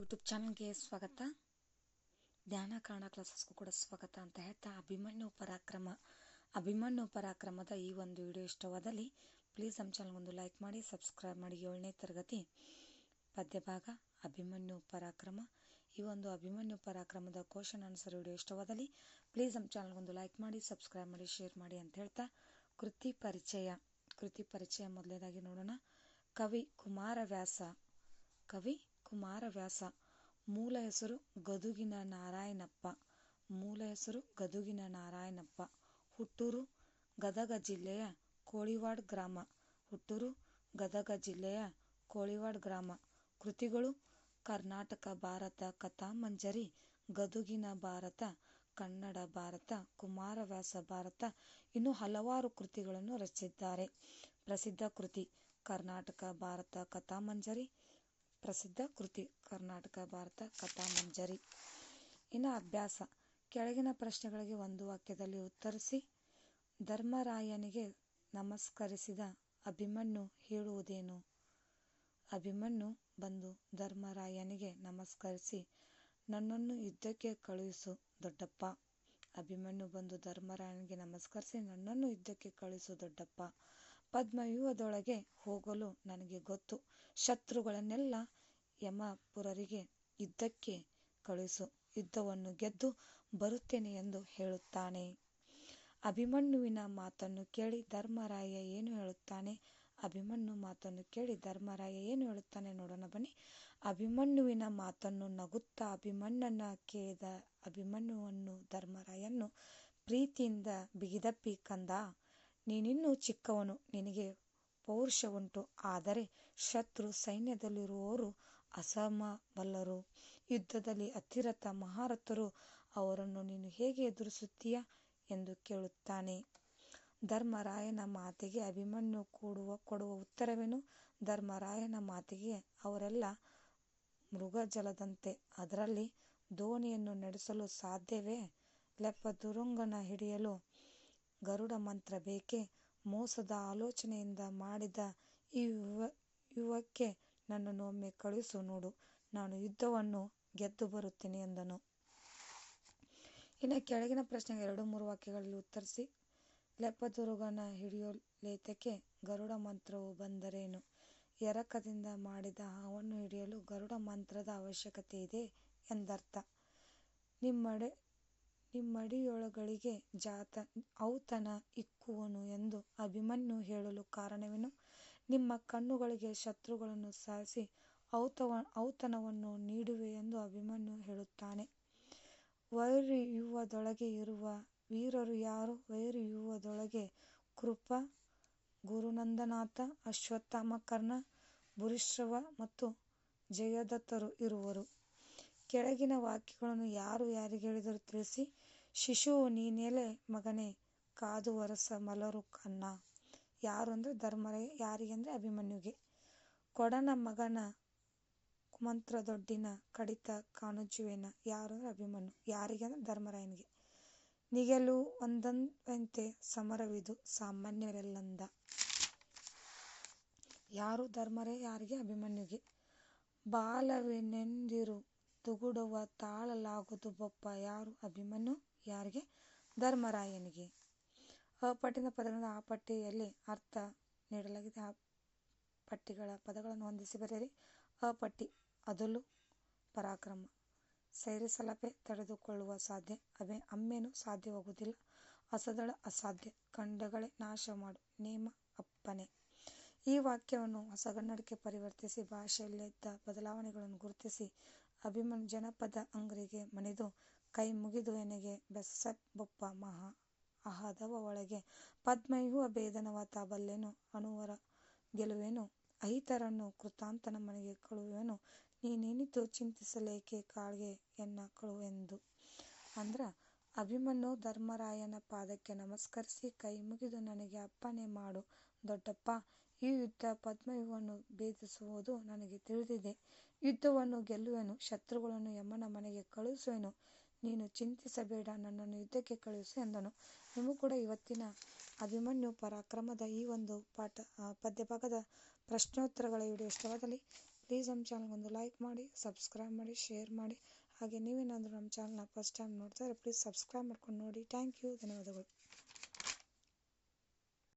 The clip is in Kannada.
ಯೂಟ್ಯೂಬ್ ಚಾನಲ್ಗೆ ಸ್ವಾಗತ. ಧ್ಯಾನ ಕಾರಣ ಕ್ಲಾಸಸ್ಗೂ ಕೂಡ ಸ್ವಾಗತ ಅಂತ ಹೇಳ್ತಾ ಅಭಿಮನ್ಯು ಪರಾಕ್ರಮ ಅಭಿಮನ್ಯು ಪರಾಕ್ರಮದ ಈ ಒಂದು ವಿಡಿಯೋ ಇಷ್ಟವಾದಲ್ಲಿ ಪ್ಲೀಸ್ ನಮ್ಮ ಚಾನಲ್ ಒಂದು ಲೈಕ್ ಮಾಡಿ ಸಬ್ಸ್ಕ್ರೈಬ್ ಮಾಡಿ, ಏಳನೇ ತರಗತಿ ಪದ್ಯಭಾಗ ಅಭಿಮನ್ಯು ಪರಾಕ್ರಮ ಈ ಒಂದು ಅಭಿಮನ್ಯು ಪರಾಕ್ರಮದ ಕ್ವಶನ್ ಆನ್ಸರ್ ವಿಡಿಯೋ ಇಷ್ಟವಾದಲ್ಲಿ ಪ್ಲೀಸ್ ನಮ್ಮ ಚಾನಲ್ಗೊಂದು ಲೈಕ್ ಮಾಡಿ ಸಬ್ಸ್ಕ್ರೈಬ್ ಮಾಡಿ ಶೇರ್ ಮಾಡಿ ಅಂತ ಹೇಳ್ತಾ, ಕೃತಿ ಪರಿಚಯ. ಕೃತಿ ಪರಿಚಯ ಮೊದಲನೇದಾಗಿ ನೋಡೋಣ. ಕವಿ ಕುಮಾರವ್ಯಾಸ. ಕವಿ ಕುಮಾರವ್ಯಾಸ. ಮೂಲ ಹೆಸರು ಗದುಗಿನ ನಾರಾಯಣಪ್ಪ. ಮೂಲ ಹೆಸರು ಗದುಗಿನ ನಾರಾಯಣಪ್ಪ. ಹುಟ್ಟೂರು ಗದಗ ಜಿಲ್ಲೆಯ ಕೋಳಿವಾಡ್ ಗ್ರಾಮ. ಹುಟ್ಟೂರು ಗದಗ ಜಿಲ್ಲೆಯ ಕೋಳಿವಾಡ ಗ್ರಾಮ. ಕೃತಿಗಳು ಕರ್ನಾಟಕ, ಭಾರತ, ಕಥಾಮಂಜರಿ, ಗದುಗಿನ ಭಾರತ, ಕನ್ನಡ ಭಾರತ, ಕುಮಾರವ್ಯಾಸ ಭಾರತ ಇನ್ನು ಹಲವಾರು ಕೃತಿಗಳನ್ನು ರಚಿಸಿದ್ದಾರೆ. ಪ್ರಸಿದ್ಧ ಕೃತಿ ಕರ್ನಾಟಕ, ಭಾರತ, ಕಥಾಮಂಜರಿ ಪ್ರಸಿದ್ಧ ಕೃತಿ ಕರ್ನಾಟಕ, ಭಾರತ ಕಥಾಮಂಜರಿ ಇನ್ನು ಅಭ್ಯಾಸ. ಕೆಳಗಿನ ಪ್ರಶ್ನೆಗಳಿಗೆ ಒಂದು ವಾಕ್ಯದಲ್ಲಿ ಉತ್ತರಿಸಿ, ಧರ್ಮರಾಯನಿಗೆ ನಮಸ್ಕರಿಸಿದ ಅಭಿಮನ್ಯು ಹೇಳುವುದೇನು? ಅಭಿಮನ್ಯು ಬಂದು ಧರ್ಮರಾಯನಿಗೆ ನಮಸ್ಕರಿಸಿ, ನನ್ನನ್ನು ಯುದ್ಧಕ್ಕೆ ಕಳುಹಿಸು ದೊಡ್ಡಪ್ಪ. ಅಭಿಮನ್ಯು ಬಂದು ಧರ್ಮರಾಯನಿಗೆ ನಮಸ್ಕರಿಸಿ, ನನ್ನನ್ನು ಯುದ್ಧಕ್ಕೆ ಕಳುಹಿಸು ದೊಡ್ಡಪ್ಪ. ಪದ್ಮವ್ಯೂಹದೊಳಗೆ ಹೋಗಲು ನನಗೆ ಗೊತ್ತು. ಶತ್ರುಗಳನ್ನೆಲ್ಲ ಯಮಪುರರಿಗೆ ಯುದ್ಧಕ್ಕೆ ಕಳುಹಿಸು. ಯುದ್ಧವನ್ನು ಗೆದ್ದು ಬರುತ್ತೇನೆ ಎಂದು ಹೇಳುತ್ತಾನೆ. ಅಭಿಮನ್ಯುವಿನ ಮಾತನ್ನು ಕೇಳಿ ಧರ್ಮರಾಯ ಏನು ಹೇಳುತ್ತಾನೆ? ಅಭಿಮನ್ಯು ಮಾತನ್ನು ಕೇಳಿ ಧರ್ಮರಾಯ ಏನು ಹೇಳುತ್ತಾನೆ ನೋಡೋಣ ಬನ್ನಿ. ಅಭಿಮನ್ಯುವಿನ ಮಾತನ್ನು ನಗುತ್ತಾ ಅಭಿಮನ್ಯನ ಕೇಳಿದ ಅಭಿಮನ್ಯುವನ್ನು ಧರ್ಮರಾಯನು ಪ್ರೀತಿಯಿಂದ ಬಿಗಿದಪ್ಪಿ ಕಂದ ನೀನಿನ್ನೂ ಚಿಕ್ಕವನು, ನಿನಗೆ ಪೌರುಷ ಉಂಟು ಆದರೆ ಶತ್ರು ಸೈನ್ಯದಲ್ಲಿರುವವರು ಅಸಮಬಲ್ಲರು ಯುದ್ಧದಲ್ಲಿ ಅತಿರಥ ಮಹಾರಥರು ಅವರನ್ನು ನೀನು ಹೇಗೆ ಎದುರಿಸುತ್ತೀಯ ಎಂದು ಕೇಳುತ್ತಾನೆ. ಧರ್ಮರಾಯನ ಮಾತಿಗೆ ಅಭಿಮನ್ಯು ಕೊಡುವ ಕೊಡುವ ಉತ್ತರವೇನು? ಧರ್ಮರಾಯನ ಮಾತಿಗೆ ಅವರೆಲ್ಲ ಮೃಗಜಲದಂತೆ. ಅದರಲ್ಲಿ ದೋಣಿಯನ್ನು ನಡೆಸಲು ಸಾಧ್ಯವೇ? ಲೆಪ್ಪದುರಂಗನ ಹಿಡಿಯಲು ಗರುಡ ಮಂತ್ರ ಬೇಕೆ? ಮೋಸದ ಆಲೋಚನೆಯಿಂದ ಮಾಡಿದ ಈ ವ್ಯೂಹಕ್ಕೆ ನನ್ನನ್ನು ಒಮ್ಮೆ ಕಳುಹಿಸು ನೋಡು. ನಾನು ಯುದ್ಧವನ್ನು ಗೆದ್ದು ಬರುತ್ತೇನೆ ಎಂದನು. ಇನ್ನು ಕೆಳಗಿನ ಪ್ರಶ್ನೆಗೆ ಎರಡು ಮೂರು ವಾಕ್ಯಗಳಲ್ಲಿ ಉತ್ತರಿಸಿ. ಲೆಪ್ಪದುರುಗನ ಹಿಡಿಯೋಲೇತಕ್ಕೆ ಗರುಡ ಮಂತ್ರವು ಬಂದರೇನು? ಎರಕದಿಂದ ಮಾಡಿದ ಹಾವನ್ನು ಹಿಡಿಯಲು ಗರುಡ ಮಂತ್ರದ ಅವಶ್ಯಕತೆ ಇದೆ ಎಂದರ್ಥ. ನಿಮ್ಮಡೆ ನಿಮ್ಮಡಿಯೊಳಗಳಿಗೆ ಜಾತ, ಔತಣ ಇಕ್ಕುವನು ಎಂದು ಅಭಿಮನ್ಯು ಹೇಳಲು ಕಾರಣವೇನು? ನಿಮ್ಮ ಕಣ್ಣುಗಳಿಗೆ ಶತ್ರುಗಳನ್ನು ಸಾಯಿಸಿ ಔತವ, ಔತಣವನ್ನು ನೀಡುವೆ ಎಂದು ಅಭಿಮನ್ಯು ಹೇಳುತ್ತಾನೆ. ವೈರಿಯುವದೊಳಗೆ ಇರುವ ವೀರರು ಯಾರು? ವೈರಿಯುವದೊಳಗೆ ಕೃಪ, ಗುರುನಂದನಾಥ, ಅಶ್ವತ್ಥಾಮ, ಕರ್ಣ, ಭೂರಿಶ್ರವ ಮತ್ತು ಜಯದತ್ತರು ಇರುವರು. ಕೆಳಗಿನ ವಾಕ್ಯಗಳನ್ನು ಯಾರು ಯಾರಿಗೆ ಹೇಳಿದರು ತಿಳಿಸಿ ಶಿಶುವು ನೀನೆಲೆ ಮಗನೇ, ಕಾದು ವರಸ, ಮಲರು ಕಣ್ಣ. ಯಾರು ಅಂದರೆ ಧರ್ಮರಾಯ ಯಾರಿಗೆ ಅಂದರೆ ಅಭಿಮನ್ಯುಗೆ. ಕೊಡನ ಮಗನ ಕುಮಂತ್ರದೊಡ್ಡಿನ ಕಡಿತ ಕಾಣುಜುವೇನ ಯಾರು ಅಂದರೆ ಅಭಿಮನ್ಯು. ಯಾರಿಗೆ ಅಂದರೆ ಧರ್ಮರಾಯನಿಗೆ. ನಿಗೆಲು ಒಂದಂತೆ ಸಮರವಿದು ಸಾಮಾನ್ಯರೆಲ್ಲಂದ. ಯಾರು ಧರ್ಮರೇ, ಯಾರಿಗೆ ಅಭಿಮನ್ಯುಗೆ. ಬಾಲವೆನೆಂದಿರು ತುಗುಡುವ ತಾಳಲಾಗದು ಬೊಪ್ಪ. ಯಾರು? ಅಭಿಮನ್ಯು. ಯಾರಿಗೆ? ಧರ್ಮರಾಯನಿಗೆ. ಅ ಪಟ್ಟಿನ ಪದಗಳ ಆ ಪಟ್ಟಿಯಲ್ಲಿ ಅರ್ಥ ನೀಡಲಾಗಿದೆ. ಆ ಪಟ್ಟಿಗಳ ಪದಗಳನ್ನು ಹೊಂದಿಸಿ ಬರೆಯಿರಿ. ಪಟ್ಟಿ ಅದಲು ಪರಾಕ್ರಮ. ಸೈರಿಸಲಪೆ ತಡೆದುಕೊಳ್ಳುವ ಸಾಧ್ಯ. ಅಬೆ ಅಮ್ಮೇನು ಸಾಧ್ಯವಾಗುವುದಿಲ್ಲ. ಅಸದಳ ಅಸಾಧ್ಯ. ಖಂಡಗಳೇ ನಾಶ ಮಾಡು. ನೇಮ ಅಪ್ಪನೆ. ಈ ವಾಕ್ಯವನ್ನು ಹೊಸಗನ್ನಡಕ್ಕೆ ಪರಿವರ್ತಿಸಿ, ಭಾಷೆಯಲ್ಲಿದ್ದ ಬದಲಾವಣೆಗಳನ್ನು ಗುರುತಿಸಿ ಅಭಿಮನ್ಯು ಜನಪದ ಅಂಗ್ರಿಗೆ ಮಣಿದು ಕೈ ಮುಗಿದು ಎನೆಗೆ ಬೆಸ್ಸ ಬೊಪ್ಪ ಮಹಾ ಅಹದವ ಒಳಗೆ. ಪದ್ಮವ್ಯೂಹ ಭೇದನವ ಬಲ್ಲೆನು ಅನುವರ ಗೆಲುವೆನು, ಅಹಿತರನ್ನು ಕೃತಾಂತನ ಮನೆಗೆ ಕಳುವೆನು. ನೀನೇನಿತು ಚಿಂತಿಸಲೇಕೆ ಕಾಳ್ಗೆ ಎನ್ನ ಕಳುವೆಂದು? ಅಂದ್ರೆ ಅಭಿಮನ್ಯು ಧರ್ಮರಾಯನ ಪಾದಕ್ಕೆ ನಮಸ್ಕರಿಸಿ ಕೈ ಮುಗಿದು ನನಗೆ ಅಪ್ಪಣೆ ಮಾಡು. ದೊಡ್ಡಪ್ಪ, ಈ ಯುದ್ಧ ಪದ್ಮವ್ಯೂಹವನ್ನು ಭೇದಿಸುವುದು ನನಗೆ ತಿಳಿದಿದೆ. ಯುದ್ಧವನ್ನು ಗೆಲ್ಲುವೆನು, ಶತ್ರುಗಳನ್ನು ಯಮನ ಮನೆಗೆ ಕಳುಹಿಸುವೆನು. ನೀನು ಚಿಂತಿಸಬೇಡ, ನನ್ನನ್ನು ಯುದ್ಧಕ್ಕೆ ಕಳುಹಿಸು ಎಂದನು. ನಿಮಗೂ ಕೂಡ ಇವತ್ತಿನ ಅಭಿಮನ್ಯು ಪರಾಕ್ರಮದ ಈ ಒಂದು ಪಾಠ ಪದ್ಯಭಾಗದ ಪ್ರಶ್ನೋತ್ತರಗಳ ವಿಡಿಯೋ ಇಷ್ಟವಾದಲ್ಲಿ ಪ್ಲೀಸ್ ನಮ್ಮ ಚಾನಲ್ಗೊಂದು ಲೈಕ್ ಮಾಡಿ ಸಬ್ಸ್ಕ್ರೈಬ್ ಮಾಡಿ ಶೇರ್ ಮಾಡಿ. ಹಾಗೆ ನೀವೇನಾದರೂ ನಮ್ಮ ಚಾನಲ್ನ ಫಸ್ಟ್ ಟೈಮ್ ನೋಡ್ತಾ ಇದ್ರೆ ಪ್ಲೀಸ್ ಸಬ್ಸ್ಕ್ರೈಬ್ ಮಾಡ್ಕೊಂಡು ನೋಡಿ. ಥ್ಯಾಂಕ್ ಯು ಧನ್ಯವಾದಗಳು.